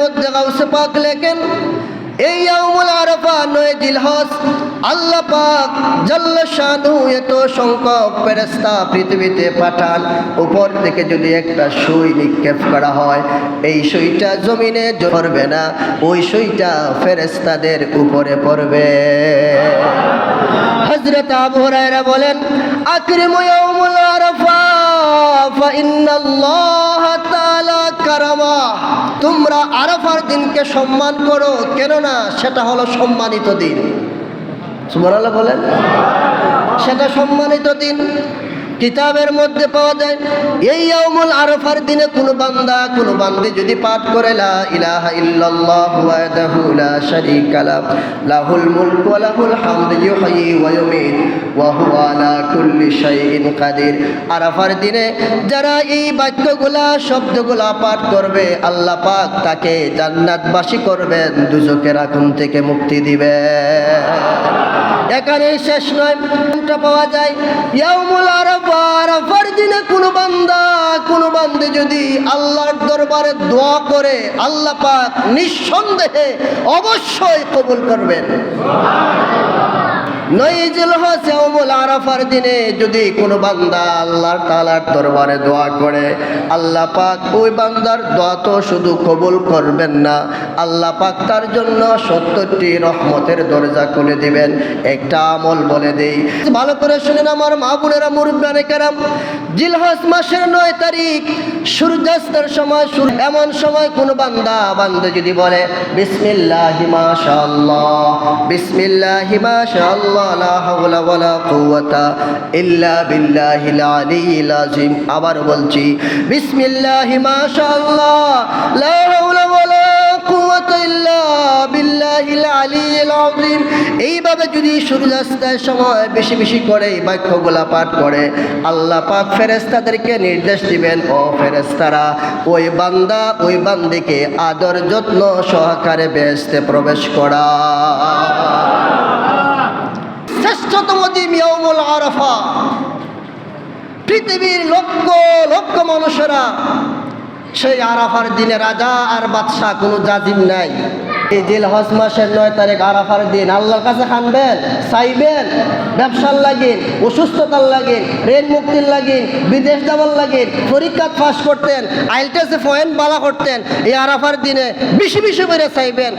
মধ্যে পাক লেখেন, এই ইয়াউমুল আরাফা নয় আল্লাহ পাক জাল্লা এত সংখ্যক পৃথিবীতে পাঠান। উপর থেকে যদি একটা সুই নিক্ষেপ করা হয়, এই সুইটা জমিনে পড়বে না, ওই সুইটা ফেরেস্তাদের উপরে পড়বে। হজরত আবু হুরায়রা বলেন, আকরিমু ইয়াউমুল আরাফা, ফা ইন্নাল্লাহ তাআলা কারামা তোমরা আরাফার দিনকে সম্মান করো, কেননা সেটা হলো সম্মানিত দিন। সুবহানাল্লাহ বলেন। সেটা সম্মানিত দিন। কিতাবের মধ্যে পাওয়া যায়, এই ইয়াউমুল আরাফার দিনে কোনো বান্দা, কোনো বান্দি যদি পাঠ করে, লা ইলাহা ইল্লাল্লাহ ওয়াহদাহু লা শারীকা লা লাহুল মুলকু ওয়া লাহুল হামদু ইউহয়ি ওয়া ইউমীত, ওয়া হুয়া আলা কুল্লি শাইইন কাদির। আরাফার দিনে যারা এই বাক্যগুলা, শব্দগুলা পাঠ করবে, আল্লাহ পাক তাকে জান্নাতবাসী করবেন, দুজকের আগুন থেকে মুক্তি দিবেন। এখানে শেষ নয় পাওয়া যায়? ইয়াউমুল কোনো যদি আল্লাহর দরবারে দোয়া করে আল্লাহ পাক নিঃসন্দেহে অবশ্যই কবুল করবেন। নইজুল হাসাউমুল আরাফার দিনে যদি কোনো বান্দা আল্লাহর তাআলার দরবারে দোয়া করে, আল্লাহ পাক ওই বান্দার দোয়া তো শুধু কবুল করবেন না, আল্লাহ পাক তার জন্য সত্তরটি রহমতের দরজা খুলে দিবেন। একটা আমল বলে দেই। ভালো করে শুনেন আমার মা বোনেরা মুরব্বানে কেরাম। জিলহজ মাসের নয় তারিখ, সূর্যাস্তের সময় এমন সময় কোনো বান্দা বান্দা যদি বলে, বিসমিল্লাহি মাশাআল্লাহ বিসমিল্লাহি মাশাআল্লাহ লা হাওলা ওয়ালা কুওয়াতা ইল্লা বিল্লাহিল আলিয়্যিল আযীম। আবার বলছি, বিসমিল্লাহি মাশাআল্লাহ, লা হাওলা ওয়ালা কুওয়াতা ইল্লা বিল্লাহিল আলিয়্যিল আযীম। এইভাবে যদি সূর্যাস্তের সময় বেশি বেশি করে এই বাক্যগুলা পাঠ করে, আল্লাহ পাক ফেরেস্তাদেরকে নির্দেশ দিবেন, ও ফেরেস্তারা ওই বান্দা ওই বান্দিকে আদর যত্ন সহকারে বেহেশতে প্রবেশ করা। শ্রেষ্ঠতম দিন ইয়াউমুল আরাফা। পৃথিবীর লক্ষ লক্ষ মানুষেরা সেই আরাফার দিনে রাজা আর বাদশাহ কোনো জাজিম নাই। এই দিল হজ মাসের নয় তারিখ আরাফার দিন। আল্লাহর কাছে খানবেন, চাইবেন, ব্যবসার লাগিন, অসুস্থতার লাগিন রেল মুক্তির লাগিন, বিদেশ যাবার লাগিন, পরীক্ষা পাস করতেন আইলটেসে পয়েন্ট বালা করতেন। এই আরাফার দিনে বেশি বেশি করে চাইবেন।